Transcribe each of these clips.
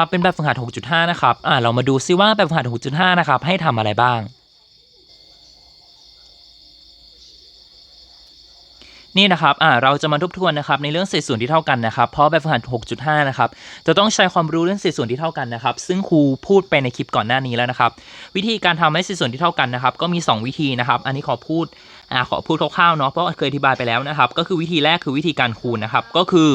ครับเป็นแบบฝึกหัด 6.5 นะครับ อ่า เรามาดูซิว่าแบบฝึกหัด 6.5 นะครับ ให้ทำอะไรบ้าง นี่นะครับ อ่า เราจะมาทบทวนนะครับ ในเรื่องเศษส่วนที่เท่ากันนะครับ เพราะแบบฝึกหัด 6.5 นะครับ จะต้องใช้ความรู้เรื่องเศษส่วนที่เท่ากันนะครับ ซึ่งครูพูดไปในคลิปก่อนหน้านี้แล้วนะครับ วิธีการทำให้เศษส่วนที่เท่ากันนะครับ ก็มี 2 วิธีนะครับ อันนี้ขอพูด อ่า ขอพูดคร่าวๆเนาะ เพราะเคยอธิบายไปแล้วนะครับ ก็คือวิธีแรกคือวิธีการคูณนะครับ ก็คือ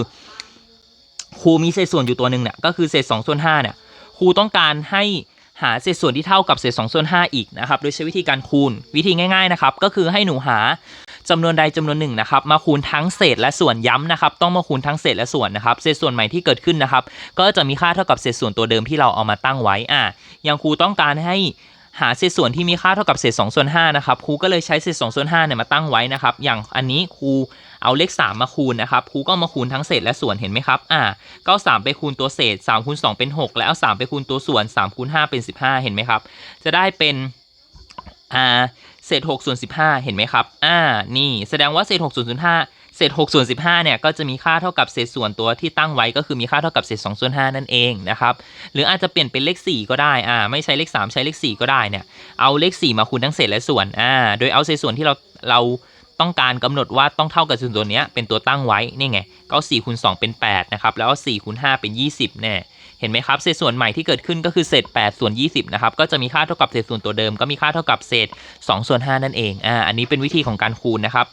ครูมีเศษส่วนอยู่ตัวหนึ่งเนี่ยก็คือเศษ2ส่วน5เนี่ยครูต้องการให้หาเศษส่วนที่เท่ากับเศษ2ส่วน5อีกนะครับโดยใช้วิธีการคูณวิธีง่ายๆนะครับก็คือให้หนูหาจำนวนใดจำนวนหนึ่งนะครับมาคูณทั้งเศษและส่วนย้ำนะครับต้องมาคูณทั้งเศษและส่วนนะครับเศษส่วนใหม่ที่เกิดขึ้นนะครับก็จะมีค่าเท่ากับเศษส่วนตัวเดิมที่เราเอามาตั้งไว้อะอย่างครูต้องการให้หาเศษส่วนที่มีค่าเท่ากับเศษ2ส่วน5นะครับครูก็เลยใช้เศษ2ส่วน5เนี่ยมาตั้งไว้นะครับอย่างอันนี้ครู เอาเลข 3 มาคูณนะครับครูก็มาคูณทั้งเศษและส่วนเห็นไหมครับอ่าก็เอา3ไปคูณตัวเศษ3คูณ2เป็น 6 แล้วเอา3ไปคูณตัวส่วน3คูณ5เป็น 15 เห็นไหมครับ จะได้เป็นอ่าเศษ6ส่วน15 เห็นไหมครับอ่านี่แสดงว่าเศษ6ส่วน15เศษ6ส่วน15เนี่ยก็จะมีค่าเท่ากับเศษส่วนตัวที่ตั้งไว้ก็คือมีค่าเท่ากับเศษ2ส่วน5นั่นเองนะครับหรืออาจจะเปลี่ยนเป็นเลข 4 ก็ได้อ่าไม่ใช้เลข 3 ใช้เลข 4 ก็ได้เนี่ยเอาเลข 4 มาคูณทั้งเศษและส่วนอ่าโดยเอาเศษส่วนที่เราเรา ต้องการกำหนดว่าต้องเท่ากับส่วนตัวนี้เป็นตัวตั้งไว้นี่ไงก็เอา4คูณ2เป็น8นะครับแล้วเอา4คูณ5เป็น20แน่เห็นไหมครับเศษส่วนใหม่ที่เกิดขึ้นก็คือเศษ8ส่วน20นะครับก็จะมีค่าเท่ากับเศษส่วนตัวเดิมก็มีค่าเท่ากับเศษ2ส่วน5นั่นเองอ่าอันนี้เป็นวิธีของการคูณนะครับ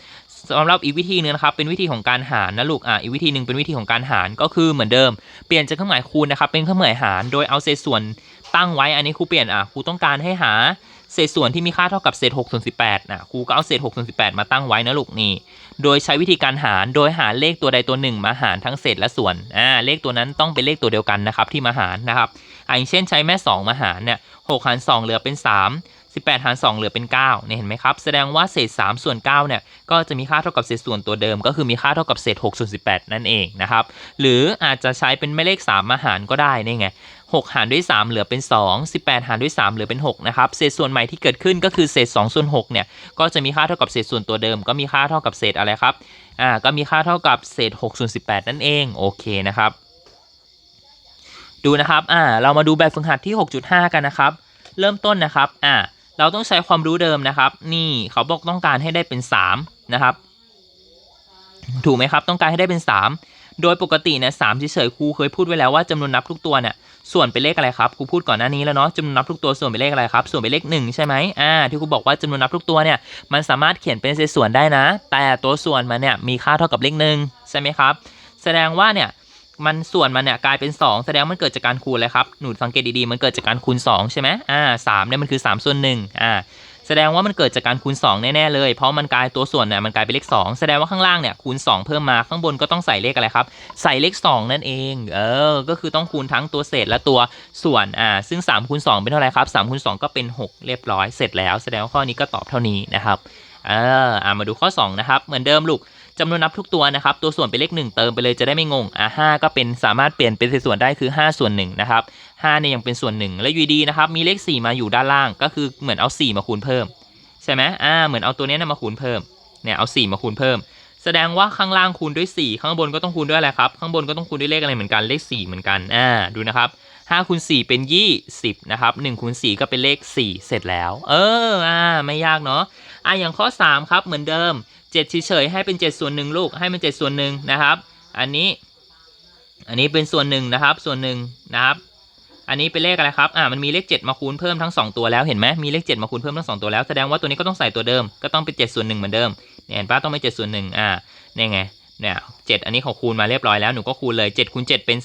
สำหรับอีกวิธีหนึงนะครับเป็นวิธีของการหารนะลูกอะอีกวิธีหนึ่งเป็นวิธีของการหารก็คือเหมือนเดิม เปลี่ยนจากเครื่องหมายคูณนะครับเป็นเครื่องหมายหาร โดยเอาเศษส่วนตั้งไว้อันนี้ครูเปลี่ยนอะครูต้องการให้หา เศษส่วนที่มีค่าเท่ากับเศษ6ส่วน18นะครูก็เอาเศษ6ส่วน18 มาตั้งไว้นะลูกนี่ โดยใช้วิธีการหารโดยหาเลขตัวใดตัวหนึ่ง มาหารทั้งเศษและส่วนอ่าเลขตัวนั้นต้องเป็นเลขตัวเดียวกันนะครับที่มาหารนะครับอะอย่างเช่นใช้แม่ 2 มาหารเนี่ย6หาร 2 เหลือเป็น 3 18 หาร 2 เหลือเป็น9เนี่ยเห็นไหมครับ แสดงว่าเศษ 3 ส่วน9เนี่ยก็จะมีค่าเท่ากับเศษส่วนตัวเดิม ก็คือมีค่าเท่ากับเศษ6ส่วน18 นั่นเองนะครับ หรืออาจจะใช้เป็นแม่เลข 3 มาหารก็ได้นี่ไง 6 หารด้วย 3 เหลือเป็น 2 18 หารด้วย 3 เหลือเป็น 6 นะครับ เศษส่วนใหม่ที่เกิดขึ้นก็คือเศษ2ส่วน6เนี่ย ก็จะมีค่าเท่ากับเศษส่วนตัวเดิม ก็มีค่าเท่ากับเศษอะไรครับ อ่า ก็มีค่าเท่ากับเศษ6ส่วน18 นั่นเอง โอเคนะครับ ดูนะครับ อ่า เรามาดูแบบฝึกหัดที่ 6.5 กันนะครับ เริ่มต้นนะครับ อ่า เราต้องใช้ความรู้เดิมนะครับ นี่เขาบอกต้องการให้ได้เป็น 3 นะครับ ถูกไหมครับ ต้องการให้ได้เป็น 3 โดยปกติเนี่ยสามเฉยๆครูเคยพูดไว้แล้วว่าจำนวนนับทุกตัวเนี่ยส่วนเป็นเลขอะไรครับครูพูดก่อนหน้านี้แล้วเนาะจำนวนนับทุกตัวส่วนเป็นเลขอะไรครับส่วนเป็นเลข1ใช่ไหมอ่าที่ครูบอกว่าจำนวนนับทุกตัวเนี่ยมันสามารถเขียนเป็นเศษส่วนได้นะ แต่ตัวส่วนมันเนี่ยมีค่าเท่ากับเลขหนึ่งใช่ไหมครับแสดงว่าเนี่ยมันส่วนมันเนี่ยกลายเป็น 2 แสดงมันเกิดจากการคูณเลยครับ หนูสังเกตดีๆ มันเกิดจากการคูณ 2 ใช่ไหมอ่าสามเนี่ยมันคือ3ส่วน1อ่า แสดงว่ามันเกิดจากการคูณ 2 แน่ๆเลย เพราะมันกลายตัวส่วนเนี่ยมันกลายเป็นเลข 2 แสดงว่าข้างล่างเนี่ยคูณ 2 เพิ่มมาข้างบนก็ต้องใส่เลขอะไรครับ ใส่เลข 2 นั่นเอง เออ ก็คือต้องคูณทั้งตัวเศษและตัวส่วน อ่า ซึ่ง3คูณ2เป็นเท่าไหร่ครับ3คูณ2ก็เป็น 6 เรียบร้อย เสร็จแล้ว แสดงว่าข้อนี้ก็ตอบเท่านี้นะครับเอออ่ามาดูข้อ 2 นะครับ เหมือนเดิมลูกจำนวนนับทุกตัวนะครับ ตัวส่วนเป็นเลข 1 เติมไปเลยจะได้ไม่งง อ่าห้าก็เป็นสามารถเปลี่ยนเป็นเศษส่วนได้คือ 5 ส่วน1นะครับ 5เนี่ยยังเป็นส่วน 1 และอยูดีนะครับมีเลข 4 มาอยู่ด้านล่าง ก็คือเหมือนเอา 4 มาคูณเพิ่มใช่ไหมอ่าเหมือนเอาตัวนี้นะมาคูณเพิ่มเนี่ยเอา 4 มาคูณเพิ่ม แสดงว่าข้างล่างคูณด้วย 4 ข้างบนก็ต้องคูณด้วยอะไรครับข้างบนก็ต้องคูณด้วยเลขอะไรเหมือนกันเลข 4 เหมือนกันอ่าดูนะครับ5คูณ4เป็น20นะครับ1คูณ4ก็เป็นเลข 4 เสร็จแล้ว เอออ่าไม่ยากเนาะอะอย่างข้อ 3 ครับเหมือนเดิม 7 เฉยๆให้เป็น 7 ส่วนหนึ่งลูกให้มัน 7 ส่วนหนึ่งนะครับ อันนี้ อันนี้เป็นส่วนหนึ่งนะครับ ส่วนหนึ่งนะครับ อันนี้เป็นเลขอะไรครับ อ่า มันมีเลข 7 มาคูณเพิ่มทั้ง 2 ตัวแล้ว เห็นไหมมีเลข 7 มาคูณเพิ่มทั้ง 2 ตัวแล้ว แสดงว่าตัวนี้ก็ต้องใส่ตัวเดิม ก็ต้องเป็น7ส่วนหนึ่งเหมือนเดิม เนี่ยเห็นปะต้องเป็น7ส่วนหนึ่งอ่าเนี่ยไง เนี่ยเจ็ดอันนี้เขาคูณมาเรียบร้อยแล้ว หนูก็คูณเลย7คูณ7เป็น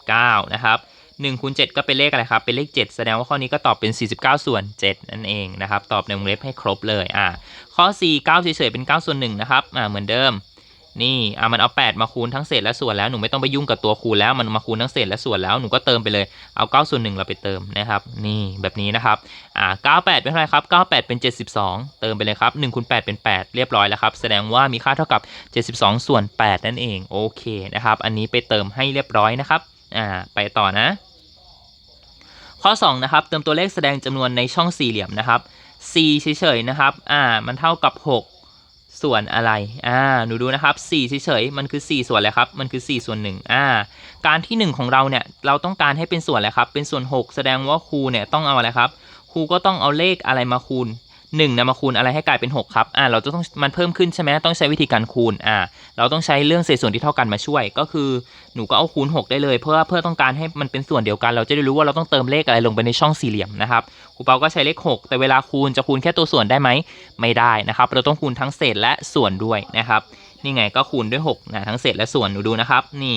49 นะครับ1คูณ7ก็เป็นเลขอะไรครับ เป็นเลข 7 แสดงว่าข้อนี้ก็ตอบเป็น 49 ส่วน 7 นั่นเองนะครับ ตอบในวงเล็บให้ครบเลย อ่า ข้อ 4 9เฉยๆเป็น9ส่วน1นะครับ อ่า เหมือนเดิม นี่อ่ามันเอา 8 มาคูณทั้งเศษและส่วนแล้วหนูไม่ต้องไปยุ่งกับตัวคูณแล้วมันมาคูณทั้งเศษและส่วนแล้วหนูก็เติมไปเลยเอา9ส่วน1เราไปเติมนะครับนี่แบบนี้นะครับอ่า98 เป็นเท่าไหร่ครับ98 เป็น 72 เติมไปเลยครับ1คูณ8เป็น 8 เรียบร้อยแล้วครับแสดงว่ามีค่าเท่ากับ 72 ส่วน 8 นั่นเองโอเคนะครับอันนี้ไปเติมให้เรียบร้อยนะครับอ่าไปต่อนะ ข้อ2นะครับเติมตัวเลขแสดงจำนวนในช่องสี่เหลี่ยมนะครับ4เฉยๆนะครับอ่ามันเท่ากับ 6 ส่วนอะไร อ่า หนูดูนะครับ4เฉยๆ มันคือ 4 ส่วนอะไรครับ มันคือ 4 ส่วน 1 อ่า การที่ 1 ของเราเนี่ย เราต้องการให้เป็นส่วนอะไรครับ เป็นส่วน 6 แสดงว่าครูเนี่ยต้องเอาอะไรครับ ครูก็ต้องเอาเลขอะไรมาคูณ 1นะมาคูณอะไรให้กลายเป็น 6 ครับอ่าเราจะต้องมันเพิ่มขึ้นใช่ไหมต้องใช้วิธีการคูณอ่าเราต้องใช้เรื่องเศษส่วนที่เท่ากันมาช่วย ก็คือหนูก็เอาคูณ 6 ได้เลย เพื่อเพื่อต้องการให้มันเป็นส่วนเดียวกัน เราจะได้รู้ว่าเราต้องเติมเลขอะไรลงไปในช่องสี่เหลี่ยมนะครับครูเปาก็ใช้เลข 6 แต่เวลาคูณจะคูณแค่ตัวส่วนได้ไหมไม่ได้นะครับ เราต้องคูณทั้งเศษและส่วนด้วยนะครับนี่ไงก็คูณด้วย6นะทั้งเศษและส่วนหนูดูนะครับนี่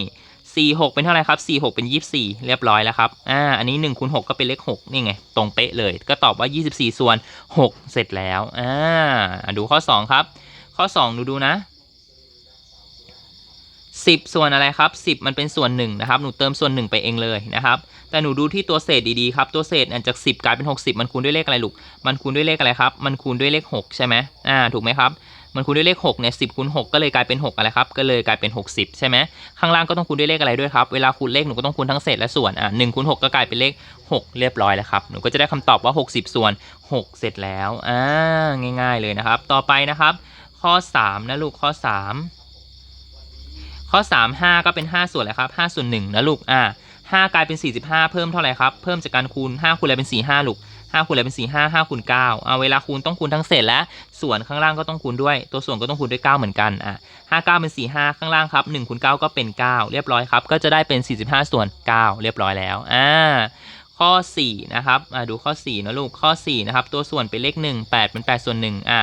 4 6 เป็นเท่าไหร่ครับ 4 6 เป็น 24 เรียบร้อยแล้วครับ อ่า อันนี้1คูณ6ก็เป็นเลข 6 นี่ไง ตรงเป๊ะเลย ก็ตอบว่า 24 ส่วน 6 เสร็จแล้ว อ่า ดูข้อ 2 ครับ ข้อ2หนูดูนะ 10 ส่วนอะไรครับ 10 มันเป็นส่วน1นะครับ หนูเติมส่วน 1 ไปเองเลยนะครับ แต่หนูดูที่ตัวเศษดีๆครับ ตัวเศษจาก 10 กลายเป็น 60 มันคูณด้วยเลขอะไรลูก มันคูณด้วยเลขอะไรครับ มันคูณด้วยเลข 6 ใช่ไหมอ่า ถูกไหมครับ มันคูณด้วยเลข6เนี่ย10คูณ6ก็เลยกลายเป็น 6 อะไรครับ ก็เลยกลายเป็น 60 ใช่ไหมข้างล่างก็ต้องคูณด้วยเลขอะไรด้วยครับ เวลาคูณเลขหนูก็ต้องคูณทั้งเศษและส่วน อ่า1คูณ6ก็กลายเป็นเลข 6 เรียบร้อยแล้วครับ หนูก็จะได้คำตอบว่า 60 ส่วน 6 เสร็จแล้ว อ่า ง่าย ๆเลยนะครับ ต่อไปนะครับ ข้อ 3 นะลูก ข้อ 3 ข้อ 3 5 ก็เป็น 5 ส่วนอะไรครับ5ส่วน1นะลูก อ่า5กลายเป็น 45 เพิ่มเท่าไหร่ครับ เพิ่มจากการคูณ 5 คูณอะไรเป็น 4 5 ลูก 5คูณอะไรเป็น4 5 5คูณ9เอาเวลาคูณต้องคูณทั้งเศษและส่วนข้างล่างก็ต้องคูณด้วย ตัวส่วนก็ต้องคูณด้วย 9 เหมือนกันอะ5 9 เป็น 4 5 ข้างล่างครับ1คูณ9ก็เป็น 9 เรียบร้อยครับ ก็จะได้เป็น 45 ส่วน 9 เรียบร้อยแล้วอ่า ข้อ4นะครับอ่าดูข้อ4นะลูกข้อ4นะครับตัวส่วนเป็นเลข 1 8 เป็น 8 ส่วน1อ่า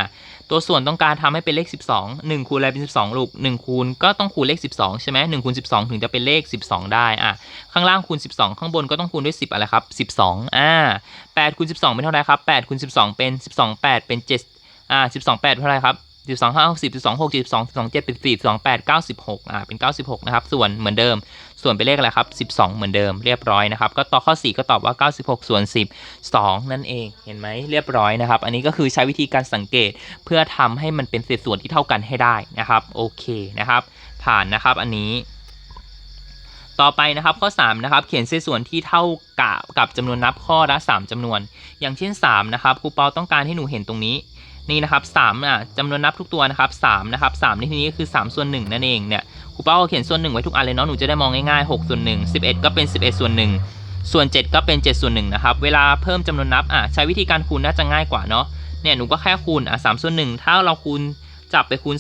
ตัวส่วนต้องการทำให้เป็นเลข 12 1 คูณอะไรเป็น 12 ลูก 1 คูณก็ต้องคูณเลข 12 ใช่ไหม1คูณ12 ถึงจะเป็นเลข 12 ได้อะข้างล่างคูณ 12 ข้างบนก็ต้องคูณด้วย 10 อะไรครับ 12อ่า8คูณ12 เป็นเท่าไหร่ครับ8คูณ12 เป็น 12 8 เป็น7อ่า12 8เป็นเท่าไหร่ครับ 12 5 60 12 6 12 12 7เป็น4 12 8 96อ่าเป็น96นะครับส่วนเหมือนเดิม ส่วนเป็นเลขอะไรครับ12เหมือนเดิมเรียบร้อยนะครับก็ต่อข้อ4ก็ตอบว่า96ส่วน10 2นั่นเองเห็นไหมเรียบร้อยนะครับ อันนี้ก็คือใช้วิธีการสังเกตเพื่อทำให้มันเป็นเศษส่วนที่เท่ากันให้ได้นะครับโอเคนะครับ ผ่านนะครับอันนี้ต่อไปนะครับข้อ3นะครับเขียนเศษส่วนที่เท่ากับกับจำนวนนับข้อละ 3จำนวน อย่างเช่น3นะครับครูเปาต้องการให้หนูเห็นตรงนี้ นี่นะครับ3อะจำนวนนับทุกตัวนะครับ3นะครับ3ในที่นี้ก็คือ3ส่วน1นั่นเองเนี่ยครูเปาเขียนส่วน1ไว้ทุกอันเลยเนาะหนูจะได้มองง่ายๆ6ส่วน1 11ก็เป็น11ส่วน1ส่วน 7 ก็เป็น 7 ส่วน1นะครับ เวลาเพิ่มจำนวนนับอะใช้วิธีการคูณน่าจะง่ายกว่าเนาะ เนี่ยหนูก็แค่คูณอะ3ส่วน1ถ้าเราคูณจับไปคูณ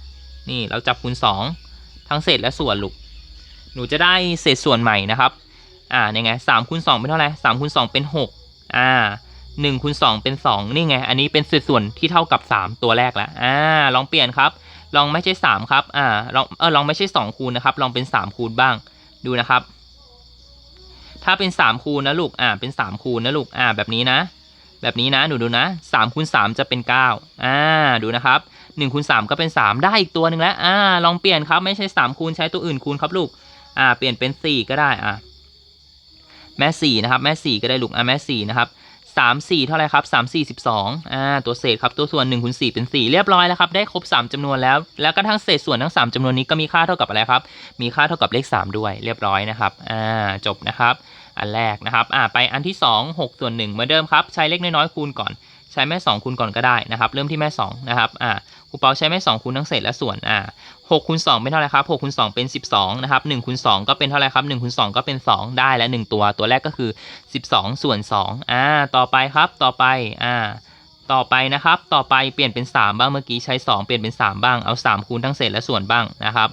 2 นี่เราจับคูณ 2 ทั้งเศษและส่วนลูก หนูจะได้เศษส่วนใหม่นะครับ อ่าเนี่ยไงสามคูณสองเป็นเท่าไหร่สามคูณสองเป็นหกอ่า หนึ่งคูณสองเป็นสองนี่ไง อันนี้เป็นเศษส่วนที่เท่ากับสามตัวแรกแล้วอ่าลองเปลี่ยนครับ ลองไม่ใช่สามครับอ่าลองเออลองไม่ใช่สองคูณนะครับ ลองเป็นสามคูณบ้างดูนะครับ ถ้าเป็นสามคูณนะลูกอ่าเป็นสามคูณนะลูกอ่าแบบนี้นะ แบบนี้นะหนูดูนะสามคูณสามจะเป็นเก้าอ่าดูนะครับหนึ่งคูณสามก็เป็นสามได้อีกตัวหนึ่งแล้วอ่าลองเปลี่ยนครับไม่ใช่สามคูณใช้ตัวอื่นคูณครับลูกอ่าเปลี่ยนเป็นสี่ก็ได้อ่าแม่สี่นะครับแม่สี่ก็ได้ลูกอ่าแม่สี่นะครับ สามสี่เท่าไรครับสามสี่สิบสองอ่าตัวเศษครับตัวส่วนหนึ่งคูณสี่เป็นสี่เรียบร้อยแล้วครับได้ครบสามจำนวนแล้ว แล้วก็ทั้งเศษส่วนทั้งสามจำนวนนี้ก็มีค่าเท่ากับอะไรครับมีค่าเท่ากับเลขสามด้วยเรียบร้อยนะครับอ่าจบนะครับ อันแรกนะครับอ่าไปอันที่สองหกส่วนหนึ่งเหมือนเดิมครับ ใช้เลขน้อยๆคูณก่อน ใช้แม่สองคูณก่อนก็ได้นะครับ เริ่มที่แม่สองนะครับอ่าครูเปาใช้แม่สองคูณทั้งเศษและส่วนอ่าหกคูณสองเป็นเท่าไหร่ครับหกคูณสองเป็นสิบสองนะครับหนึ่งคูณสองก็เป็นเท่าไหร่ครับหนึ่งคูณสองก็เป็นสองได้และหนึ่งตัว ตัวแรกก็คือสิบสองส่วนสองอ่าต่อไปครับต่อไปอ่าต่อไปนะครับ ต่อไปเปลี่ยนเป็นสามบ้างเมื่อกี้ใช้สองเปลี่ยนเป็นสามบ้าง เอาสามคูณทั้งเศษและส่วนบ้างนะครับ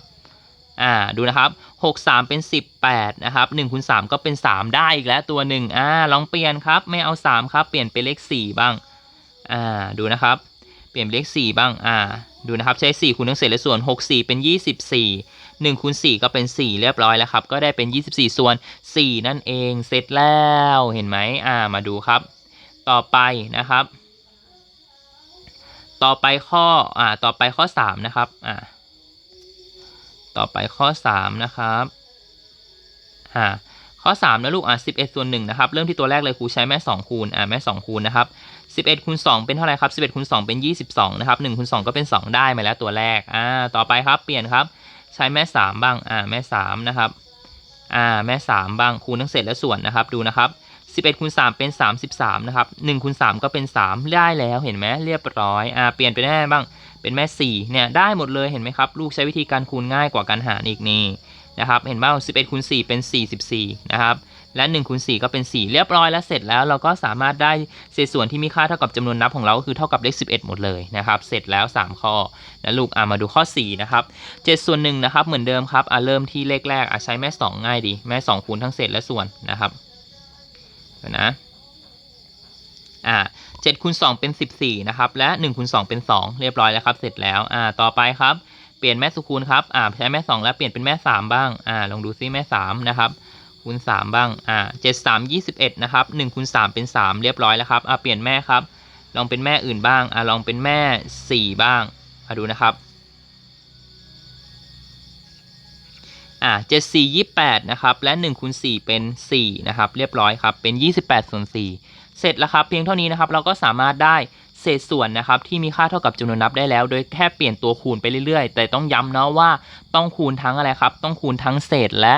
อ่าดูนะครับหกสามเป็นสิบแปดนะครับหนึ่งคูณสามก็เป็นสามได้อีกแล้วตัวหนึ่งอ่าลองเปลี่ยนครับ ไม่เอาสามครับ เปลี่ยนเป็นเลขสี่บ้างอ่าดูนะครับ เปลี่ยนเนเลข 4 บ้างอ่าดูนะครับใช้ 4คูณทั้งเศษและส่วน 6 4 เป็น 24 1คูณ4ก็เป็น 4 เรียบร้อยแล้วครับ ก็ได้เป็น 24 ส่วน 4 นั่นเองเสร็จแล้วเห็นไหมอ่ามาดูครับ ต่อไปนะครับ ต่อไปข้ออ่าต่อไปข้อ 3 นะครับอ่า ต่อไปข้อ 3 นะครับอ่าข้อ 3 นะลูกอะ11 ส่วน1นะครับ เริ่มที่ตัวแรกเลยครูใช้แม่ 2 คูณอ่าแม่ 2 คูณนะครับ11คูณ2เป็นเท่าไหร่ครับ11คูณ2เป็น 22 นะครับ1คูณ2ก็เป็น 2 ได้มาแล้วตัวแรกอ่าต่อไปครับเปลี่ยนครับใช้แม่ 3 บ้างอ่าแม่ 3 นะครับอ่าแม่ 3 บ้างคูณทั้งเศษและส่วนนะครับดูนะครับ11คูณ3เป็น 33 นะครับ1คูณ3ก็เป็น 3 ได้แล้วเห็นไหมเรียบร้อยอ่าเปลี่ยนเป็นแม่บ้าง เป็นแม่สี่เนี่ยได้หมดเลยเห็นไหมครับ ลูกใช้วิธีการคูณง่ายกว่าการหารอีกนี่นะครับเห็นว่า11คูณ4เป็น 44นะครับและ1คูณ4ก็เป็น 4 เรียบร้อยแล้วเสร็จแล้วเราก็สามารถได้เศษส่วนที่มีค่าเท่ากับจำนวนนับของเราก็คือเท่ากับเลข11 หมดเลยนะครับเสร็จแล้ว 3 ข้อนะลูกอะมาดูข้อ4นะครับ7ส่วน1นะครับเหมือนเดิมครับอะเริ่มที่เลขแรกอะใช้แม่ 2 ง่ายดี แม่ 2 คูณทั้งเศษและส่วนนะครับนะ อ่า7คูณ2เป็น14นะครับ และ1คูณ2เป็น2เรียบร้อยแล้วครับ เสร็จแล้ว อ่า ต่อไปครับ เปลี่ยนแม่สุคูณครับ อ่า ใช้แม่2แล้วเปลี่ยนเป็นแม่3บ้าง อ่า ลองดูซิแม่3นะครับ คูณ3บ้าง อ่า7 3 21นะครับ1คูณ3เป็น3เรียบร้อยแล้วครับ อ่า เปลี่ยนแม่ครับ ลองเป็นแม่อื่นบ้าง อ่า ลองเป็นแม่4บ้างอ่าดูนะครับอ่า7 4 28นะครับ และ1คูณ4เป็น4นะครับ เรียบร้อยครับ เป็น28ส่วน4 เสร็จแล้วครับเพียงเท่านี้นะครับเราก็สามารถได้เศษส่วนนะครับที่มีค่าเท่ากับจำนวนนับได้แล้ว โดยแค่เปลี่ยนตัวคูณไปเรื่อยๆ แต่ต้องย้ำเนาะว่าต้องคูณทั้งอะไรครับ ต้องคูณทั้งเศษและ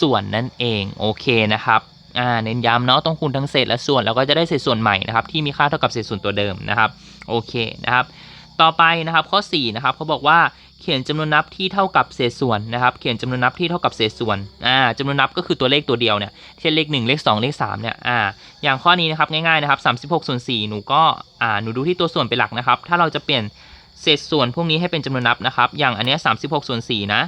ส่วนนั่นเองโอเคนะครับอ่าเน้นย้ำเนาะต้องคูณทั้งเศษและส่วน แล้วก็จะได้เศษส่วนใหม่นะครับที่มีค่าเท่ากับเศษส่วนตัวเดิมนะครับโอเคนะครับต่อไปนะครับข้อ4นะครับเขาบอกว่า เขียนจำนวนนับที่เท่ากับเศษส่วนนะครับ เขียนจำนวนนับที่เท่ากับเศษส่วนอ่าจำนวนนับก็คือตัวเลขตัวเดียวเนี่ย เช่นเลข 1 เลข 2 เลข3เนี่ย อ่า อย่างข้อนี้นะครับง่ายๆนะครับ36ส่วน4หนูก็ อ่า หนูดูที่ตัวส่วนเป็นหลักนะครับ ถ้าเราจะเปลี่ยนเศษส่วนพวกนี้ให้เป็นจำนวนนับนะครับ อย่างอันเนี้ย36ส่วน4นะ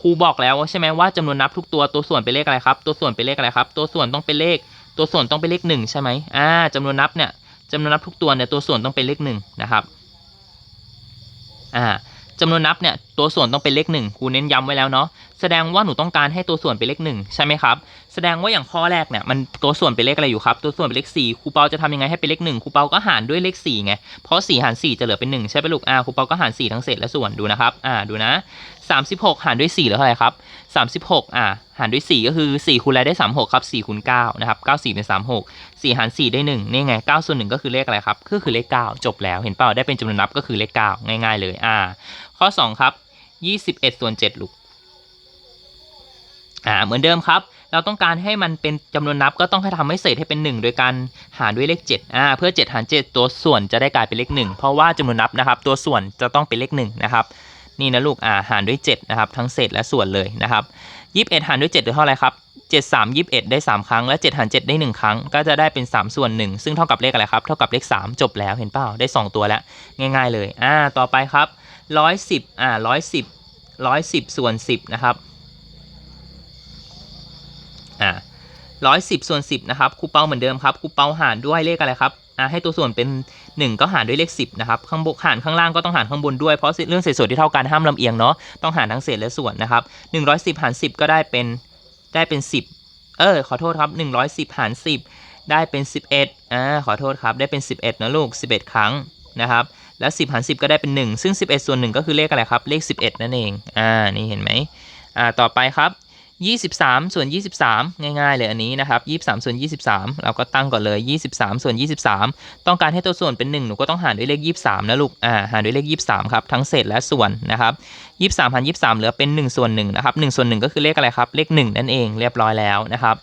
ครูบอกแล้วใช่ไหมว่าจำนวนนับทุกตัว ตัวส่วนเป็นเลขอะไรครับ ตัวส่วนเป็นเลขอะไรครับ ตัวส่วนต้องเป็นเลข ตัวส่วนต้องเป็นเลขหนึ่งใช่ไหมอ่าจำนวนนับเนี่ยจำนวนนับทุกตัวเนี่ยตัวส่วนต้องเป็นเลขหนึ่งนะครับ อ่า จำนวนนับเนี่ยตัวส่วนต้องเป็นเลขหนึ่งครูเน้นย้ำไว้แล้วเนาะแสดงว่าหนูต้องการให้ตัวส่วนเป็นเลขหนึ่งใช่ไหมครับแสดงว่าอย่างข้อแรกเนี่ยมันตัวส่วนเป็นเลขอะไรอยู่ครับตัวส่วนเป็นเลขสี่ครูเปาจะทำยังไงให้เป็นเลขหนึ่งครูเปาก็หารด้วยเลขสี่ไงเพราะสี่หารสี่จะเหลือเป็นหนึ่งใช่ไหมลูกอ่าครูเปาก็หารสี่ทั้งเศษและส่วนดูนะครับอ่าดูนะสามสิบหกหารด้วยสี่เหลือเท่าไหร่ครับสามสิบหกอ่าหารด้วยสี่ก็คือสี่คูณอะไรได้สามหกครับสี่คูณเก้านะครับเก้าสี่เป็นสามหกสี่หารสี่ได้หนึ่งนี่ไงเก้าส่วนหนึ่งก็คือเลขอะไรครับก็คือเลขเก้าจบแล้วเห็นเปล่าได้เป็นจำนวนนับก็คือเลขเก้าง่าย ๆ เลยอ่า ข้อ 2 ครับ 21 ส่วน 7 ลูก อ่า เหมือนเดิมครับ เราต้องการให้มันเป็นจำนวนนับก็ต้องให้ทำให้เศษให้เป็น 1 โดยการหารด้วยเลข 7 อ่า เพื่อ 7 หาร 7 ตัวส่วนจะได้กลายเป็นเลข 1 เพราะว่าจำนวนนับนะครับ ตัวส่วนจะต้องเป็นเลข 1 นะครับ นี่นะลูก อ่า หารด้วย 7 นะครับ ทั้งเศษและส่วนเลยนะครับ21 หารด้วย7หรือเท่าไหร่ครับ 7 3 21 ได้ 3 ครั้ง และ 7 หาร 7 ได้ 1 ครั้ง ก็จะได้เป็น 3 ส่วน 1 ซึ่งเท่ากับเลขอะไรครับ เท่ากับเลข 3 จบแล้ว เห็นเปล่า ได้ 2 ตัวแล้ว ง่าย ๆ เลย อ่า ต่อไปครับ ร้อยสิบอ่าร้อยสิบร้อยสิบส่วนสิบนะครับอ่าร้อยสิบส่วนสิบนะครับครูเปาเหมือนเดิมครับครูเปาหารด้วยเลขอะไรครับอ่าให้ตัวส่วนเป็นหนึ่งก็หารด้วยเลขสิบนะครับข้างบนหารข้างล่างก็ต้องหารข้างบนด้วยเพราะเรื่องเศษส่วนที่เท่ากันห้ามลำเอียงเนาะต้องหารทั้งเศษและส่วนนะครับหนึ่งร้อยสิบหารสิบก็ได้เป็นได้เป็นสิบเออขอโทษครับหนึ่งร้อยสิบหารสิบได้เป็นสิบเอ็ดอ่าขอโทษครับได้เป็นสิบเอ็ดนะลูกสิบเอ็ดครั้งนะครับ แล้ว10 หาร 10 ก็ได้เป็น 1 ซึ่ง 11 ส่วน 1 ก็คือเลขอะไรครับ เลข 11 นั่นเอง อ่า นี่เห็นไหมอ่า ต่อไปครับ 23 ส่วน 23 ง่ายๆเลยอันนี้นะครับ 23 ส่วน 23 เราก็ตั้งก่อนเลย 23 ส่วน 23 ต้องการให้ตัวส่วนเป็น 1 หนูก็ต้องหารด้วยเลข 23 นะลูก อ่า หารด้วยเลข 23 ครับ ทั้งเศษและส่วนนะครับ 23 หาร 23 เหลือเป็น 1 ส่วน1นะครับ 1 ส่วน 1 ก็คือเลขอะไรครับ เลข 1 นั่นเอง เรียบร้อยแล้วนะครับ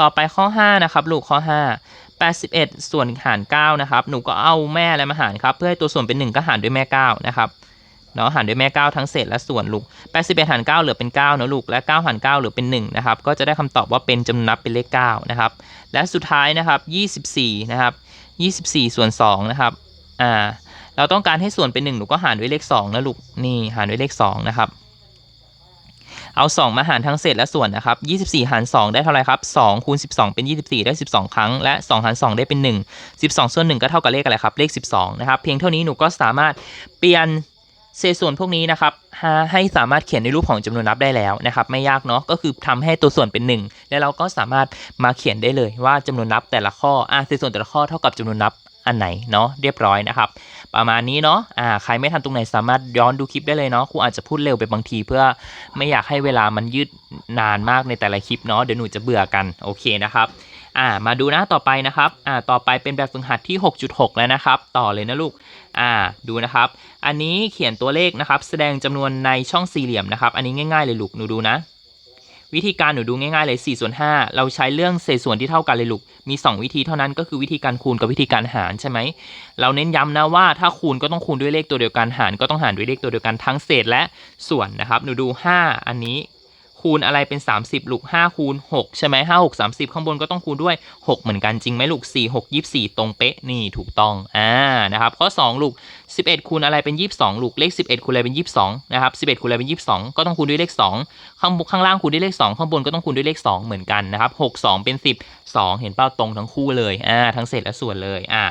ต่อไปข้อ 5 นะครับ ลูกข้อ 5 81 ส่วนหาร9นะครับ หนูก็เอาแม่อะไรมาหารครับ เพื่อให้ตัวส่วนเป็น 1 ก็หารด้วยแม่9นะครับ เนาะหารด้วยแม่ 9 ทั้งเศษและส่วนลูก 81 หาร 9 เหลือเป็น9นะลูก และ 9 หาร 9 เหลือเป็น1นะครับ ก็จะได้คำตอบว่าเป็นจำนวนนับเป็นเลข9นะครับ และสุดท้ายนะครับ 24 นะครับ 24 ส่วน2นะครับ อ่า เราต้องการให้ส่วนเป็น 1 หนูก็หารด้วยเลข2นะลูก นี่หารด้วยเลข2นะครับ เอา 2 มาหารทั้งเศษและส่วนนะครับ 24 หาร 2 ได้เท่าไหร่ครับ2คูณ12 เป็น 24 ได้ 12 ครั้ง และ 2 หาร 2 ได้เป็น 1 12 ส่วน 1 ก็เท่ากับเลขอะไรครับ เลข 12 นะครับ เพียงเท่านี้หนูก็สามารถเปลี่ยนเศษส่วนพวกนี้นะครับให้สามารถเขียนในรูปของจำนวนนับได้แล้วนะครับไม่ยากเนาะก็คือทำให้ตัวส่วนเป็น 1 แล้วเราก็สามารถมาเขียนได้เลยว่าจำนวนนับแต่ละข้ออ่าเศษส่วนแต่ละข้อเท่ากับจำนวนนับอันไหนเนาะเรียบร้อยนะครับ ประมาณนี้เนาะอ่าใครไม่ทันตรงไหนสามารถย้อนดูคลิปได้เลยเนาะครูอาจจะพูดเร็วไปบางทีเพื่อไม่อยากให้เวลามันยืดนานมากในแต่ละคลิปเนาะเดี๋ยวหนูจะเบื่อกันโอเคนะครับอ่ามาดูนะต่อไปนะครับอ่าต่อไปเป็นแบบฝึกหัดที่ 6.6 แล้วนะครับ ต่อเลยนะลูกอ่าดูนะครับ อันนี้เขียนตัวเลขนะครับ แสดงจำนวนในช่องสี่เหลี่ยมนะครับ อันนี้ง่ายๆเลยลูกหนูดูนะ วิธีการหนูดูง่ายๆเลย4ส่วน5เราใช้เรื่องเศษส่วนที่เท่ากันเลยลูก มี 2 วิธีเท่านั้นก็คือวิธีการคูณกับวิธีการหารใช่ไหม เราเน้นย้ำนะว่าถ้าคูณก็ต้องคูณด้วยเลขตัวเดียวกันหารก็ต้องหารด้วยเลขตัวเดียวกันทั้งเศษและส่วนนะครับ หนูดู 5 อันนี้ คูณอะไรเป็น 30 ลูก 5 คูณ 6 ใช่ไหม5 6 30ข้างบนก็ต้องคูณด้วย 6 เหมือนกันจริงไหมลูก 4 6 24 ตรงเป๊ะนี่ถูกต้องอ่านะครับข้อ 2 ลูก 11 คูณอะไรเป็น 22 ลูกเลข 11 คูณอะไรเป็น 22 นะครับ 11 คูณอะไรเป็น 22 ก็ต้องคูณด้วยเลข 2 ข้างบนข้างล่างคูณด้วยเลข 2 ข้างบนก็ต้องคูณด้วยเลข 2 เหมือนกันนะครับ6 2 เป็น 10 2 เห็นเป้าตรงทั้งคู่เลยอ่าทั้งเศษและส่วนเลยอ่า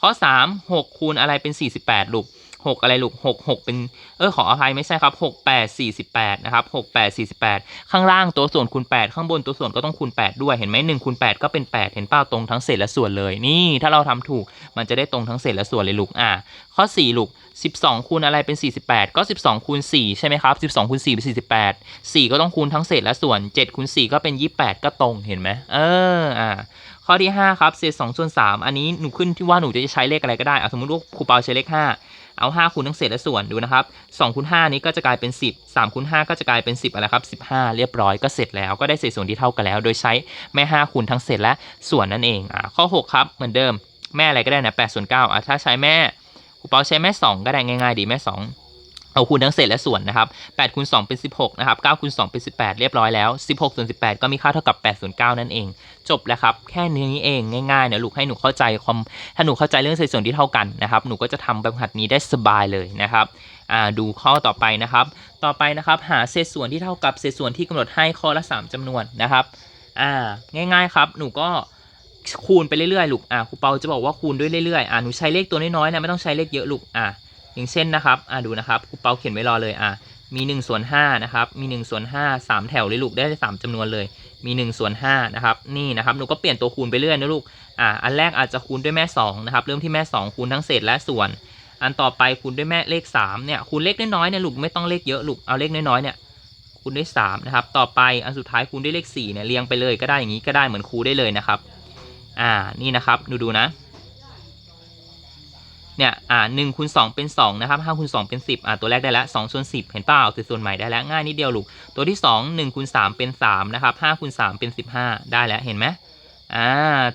ข้อ 3 6 คูณอะไรเป็น 48 ลูก 6อะไรลูก6 6เป็นเออขออภัยไม่ใช่ครับ6 8 48นะครับ6 8 48ข้างล่างตัวส่วนคูณ8ข้างบนตัวส่วนก็ต้องคูณ8ด้วยเห็นไหม1คูณ8ก็เป็น8เห็นเป้าตรงทั้งเศษและส่วนเลยนี่ ถ้าเราทำถูกมันจะได้ตรงทั้งเศษและส่วนเลยลูกอ่าข้อ4ลูก12คูณอะไรเป็น48ก็12คูณ4ใช่ไหมครับ12คูณ4เป็น48 4ก็ต้องคูณทั้งเศษและส่วน7คูณ4ก็เป็น28ก็ตรงเห็นไหมเอออ่า ข้อที่5ครับเศษ2ส่วน3อันนี้หนูขึ้นที่ว่าหนูจะใช้เลขอะไรก็ได้เอาสมมติว่าครูเปาใช้เลข 5 เอา 5คูณทั้งเศษและส่วนดูนะครับ2คูณ5นี้ก็จะกลายเป็น 10 3คูณ5ก็จะกลายเป็น 10อะไรครับ15 เรียบร้อยก็เสร็จแล้วก็ได้เศษส่วนที่เท่ากันแล้ว โดยใช้แม่5คูณทั้งเศษและส่วนนั่นเองอ่าข้อ 6 ครับเหมือนเดิมแม่อะไรก็ได้นะ8ส่วน9อะถ้าใช้แม่ครูเปาใช้แม่ 2 ก็ได้ง่ายๆ ดีแม่ 2 เอาคูณทั้งเศษและส่วนนะครับ8คูณ2เป็น 16 นะครับ9คูณ2เป็น 18 เรียบร้อยแล้ว 16ส่วน18 ก็มีค่าเท่ากับ8ส่วน9นั่นเอง จบแล้วครับ แค่นี้เองง่ายๆนะลูกให้หนูเข้าใจความถ้าหนูเข้าใจเรื่องเศษส่วนที่เท่ากันนะครับ หนูก็จะทำแบบหัดนี้ได้สบายเลยนะครับดูข้อต่อไปนะครับ ต่อไปนะครับหาเศษส่วนที่เท่ากับเศษส่วนที่กำหนดให้ข้อละ 3จำนวนนะครับง่ายๆครับหนูก็คูณไปเรื่อยๆลูกอ่าครูเปาจะบอกว่าคูณด้วยเรื่อยๆอ่าหนูใช้เลขตัวน้อยๆนะไม่ต้องใช้เลขเยอะลูกอ่า อย่างเช่นนะครับอ่าดูนะครับครูเปาเขียนไว้รอเลยอ่ามี1ส่วน5นะครับ มี1ส่วน5 3 แถวเลยลูกได้สามจำนวนเลย มี1ส่วน5นะครับ นี่นะครับ หนูก็เปลี่ยนตัวคูณไปเรื่อยนะลูก อ่า อันแรกอาจจะคูณด้วยแม่2นะครับ เริ่มที่แม่ 2 คูณทั้งเศษและส่วน อันต่อไปคูณด้วยแม่เลข3เนี่ย คูณเลขน้อยๆเนี่ยลูกไม่ต้องเลขเยอะลูก เอาเลขน้อยๆเนี่ย คูณด้วย3นะครับ ต่อไปอันสุดท้ายคูณด้วยเลข4เนี่ยเรียงไปเลยก็ได้อย่างนี้ก็ได้เหมือนคูณได้เลยนะครับ อ่า นี่นะครับ ดูดูนะ เนี่ยอ่าหนึ่งคูณสองเป็นสองนะครับห้าคูณสองเป็นสิบอ่าตัวแรกได้แล้วสองส่วนสิบเห็นเปล่าคือส่วนใหม่ได้แล้วง่ายนิดเดียวลูกตัวที่สองหนึ่งคูณสามเป็นสามนะครับห้าคูณสามเป็นสิบห้าได้แล้วเห็นไหมอ่า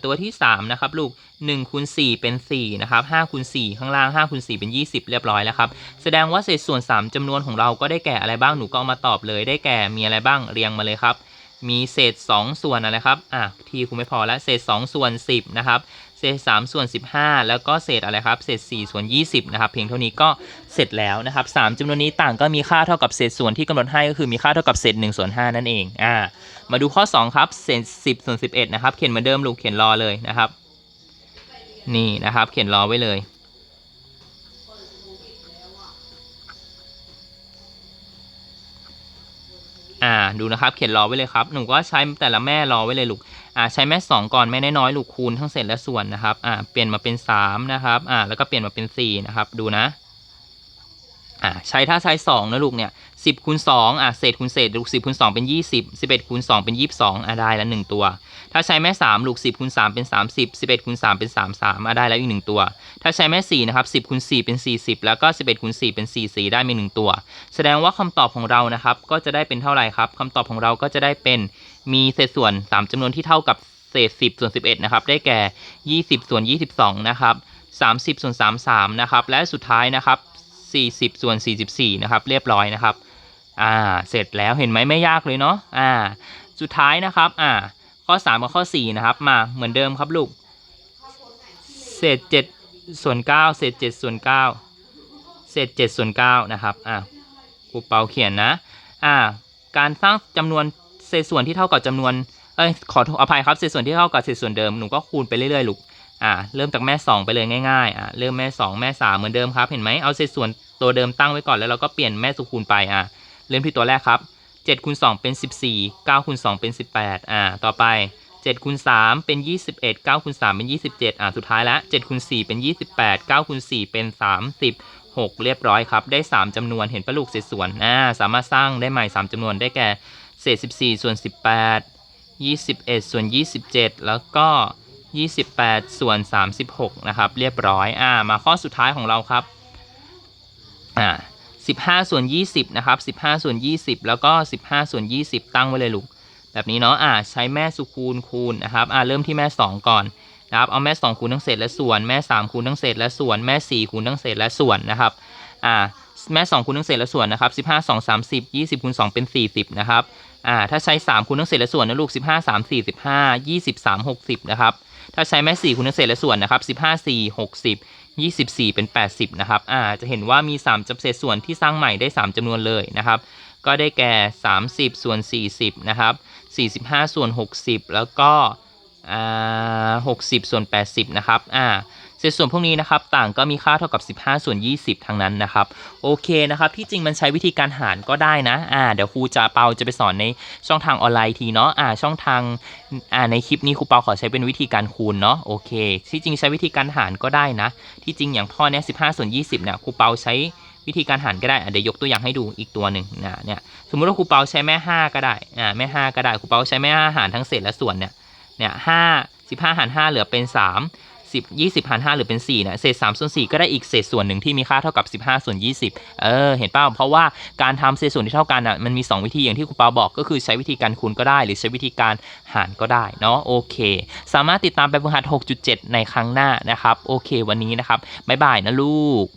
ตัวที่สามนะครับลูกหนึ่งคูณสี่เป็นสี่นะครับห้าคูณสี่ข้างล่างห้าคูณสี่เป็นยี่สิบเรียบร้อยแล้วครับแสดงว่าเศษส่วนสามจำนวนของเราก็ได้แก่อะไรบ้างหนูก็เอามาตอบเลยได้แก่มีอะไรบ้างเรียงมาเลยครับมีเศษ 2 ส่วนอะไรครับ อะ ทีคุณไม่พอแล้วเศษ 2 ส่วน 10 นะครับ ศษ3ส่วน15 แล้วก็เศษอะไรครับ เศษ4ส่วน20นะครับ เพียงเท่านี้ก็เสร็จแล้วนะครับ3จำนวนนี้ต่างก็มีค่าเท่ากับเศษส่วนที่กำหนดให้ก็คือมีค่าเท่ากับเศษ1ส่วน5นั่นเองอ่ามาดูข้อ 2 ครับ เศษ 10ส่วน11 นะครับ เขียนเหมือนเดิมลูกเขียนรอเลยนะครับ นี่นะครับ เขียนรอไว้เลยอ่าดูนะครับ เขียนรอไว้เลยครับ หนูก็ใช้แต่ละแม่รอไว้เลยลูก อ่าใช้แม่สองก่อนแม่น้อยๆลูกคูณทั้งเศษและส่วนนะครับอ่าเปลี่ยนมาเป็นสามนะครับอ่าแล้วก็เปลี่ยนมาเป็นสี่นะครับดูนะ อ่าใช้ถ้าใช้สองนะลูกเนี่ยสิบคูณสองอ่าเศษคูณเศษลูกสิบคูณสองเป็นยี่สิบสิบเอ็ดคูณสองเป็นยี่สิบสองอ่าได้แล้วหนึ่งตัว ถ้าใช้แม่สามลูกสิบคูณสามเป็นสามสิบสิบเอ็ดคูณสามเป็นสามสามอ่าได้แล้วอีกหนึ่งตัว ถ้าใช้แม่สี่นะครับสิบคูณสี่เป็นสี่สิบแล้วก็สิบเอ็ดคูณสี่เป็นสี่สี่ได้มีหนึ่งตัว แสดงว่าคำตอบของเรานะครับก็จะได้เป็นเท่าไหร่ครับคำตอบของเราก็จะได้เป็นมีเศษส่วน3จำนวนที่เท่ากับเศษ10ส่วน11นะครับได้แก่20ส่วน22นะครับ30ส่วน33นะครับและสุดท้ายนะครับ 40 ส่วน 44 นะครับ เรียบร้อยนะครับ อ่า เสร็จแล้วเห็นไหมไม่ยากเลยเนาะ อ่า สุดท้ายนะครับ อ่า ข้อ 3 กับข้อ 4 นะครับ มาเหมือนเดิมครับลูก เศษ 7 ส่วน 9 เศษ 7 ส่วน 9 เศษ 7 ส่วน 9 นะครับ อ่าครูเปาเขียนนะ อ่า การสร้างจำนวนเศษส่วนที่เท่ากับจำนวน เอ้ย ขออภัยครับ เศษส่วนที่เท่ากับเศษส่วนเดิม หนูก็คูณไปเรื่อยๆลูก อ่าเริ่มจากแม่2ไปเลยง่ายๆอ่าเริ่มแม่ 2 แม่ 3 เหมือนเดิมครับ เห็นไหมเอาเศษส่วนตัวเดิมตั้งไว้ก่อนแล้วเราก็เปลี่ยนแม่สุคูณไปอ่าเริ่มที่ตัวแรกครับ7คูณ2เป็น 14 9คูณ2เป็น 18อ่าต่อไป7คูณ3เป็น 21 9คูณ3เป็น 27อ่าสุดท้ายแล้ว7คูณ4เป็น 28 9คูณ4เป็น30 6เรียบร้อยครับ ได้ 3จำนวนเห็นปะลูกเศษส่วนอ่าสามารถสร้างได้ใหม่ 3จำนวนได้แก่เศษ 14 ส่วน 18 21 ส่วน 27 แล้วก็ 28 ส่วน 36 นะครับ เรียบร้อย อ่า มาข้อสุดท้ายของเราครับ อ่า15 ส่วน 20 นะครับ 15 ส่วน 20 แล้วก็ 15 ส่วน 20 ตั้งไว้เลยลูก แบบนี้เนาะ อ่า ใช้แม่สุคูณคูณนะครับ อ่า เริ่มที่แม่ 2 ก่อนนะครับ เอาแม่ 2 คูณทั้งเศษและส่วน แม่ 3 คูณทั้งเศษและส่วน แม่ 4 คูณทั้งเศษและส่วนนะครับ อ่า แม่ 2 คูณทั้งเศษและส่วนนะครับ 15 2 30 20คูณ2เป็น 40 นะครับ อ่า ถ้าใช้ 3 คูณทั้งเศษและส่วนนะลูก 15 3 4 15 20 3 60 นะครับ ถ้าใช้แม่4คูณเศษและส่วนนะครับ15 4 60 24 เป็น 80 นะครับ อ่า จะเห็นว่ามี 3จำเศษส่วนที่สร้างใหม่ได้ 3จำนวนเลยนะครับ ก็ได้แก่ 30 ส่วน 40 นะครับ 45 ส่วน 60 แล้วก็ อ่า 60 ส่วน 80 นะครับ อ่า ศษส่วนพวกนี้นะครับต่างก็มีค่าเท่ากับ 15 ส่วน 20 ทั้งนั้นนะครับโอเคนะครับที่จริงมันใช้วิธีการหารก็ได้นะอ่าเดี๋ยวครูจะเปาจะไปสอนในช่องทางออนไลน์ทีเนาะอ่าช่องทางอ่าในคลิปนี้ครูเปาขอใช้เป็นวิธีการคูณเนาะโอเค ที่จริงใช้วิธีการหารก็ได้นะ ที่จริงอย่างพ่อเนี่ย15 ส่วน 20เนี่ยครูเปาใช้วิธีการหารก็ได้เดี๋ยวยกตัวอย่างให้ดูอีกตัวหนึ่งนะเนี่ยสมมุติว่าครูเปาใช้แม่ 5 ก็ได้อ่าแม่ 5 ก็ได้ครูเปาใช้แม่5หารทั้งเศษและส่วนเนี่ยเนี่ยห้าสิบห้าหารห้าเหลือเป็นสาม สิบยี่สิบหารห้าหรือเป็นสี่นะเศษสามส่วนสี่ก็ได้อีกเศษส่วนหนึ่งที่มีค่าเท่ากับสิบห้าส่วนยี่สิบเออเห็นเปล่าเพราะว่าการทำเศษส่วนที่เท่ากันอะมันมีสองวิธีอย่างที่ครูเปาบอก ก็คือใช้วิธีการคูณก็ได้ หรือใช้วิธีการหารก็ได้เนาะโอเค สามารถติดตามแบบฝึกหัด 6.7 ในครั้งหน้านะครับโอเค วันนี้นะครับบ๊ายบายนะลูก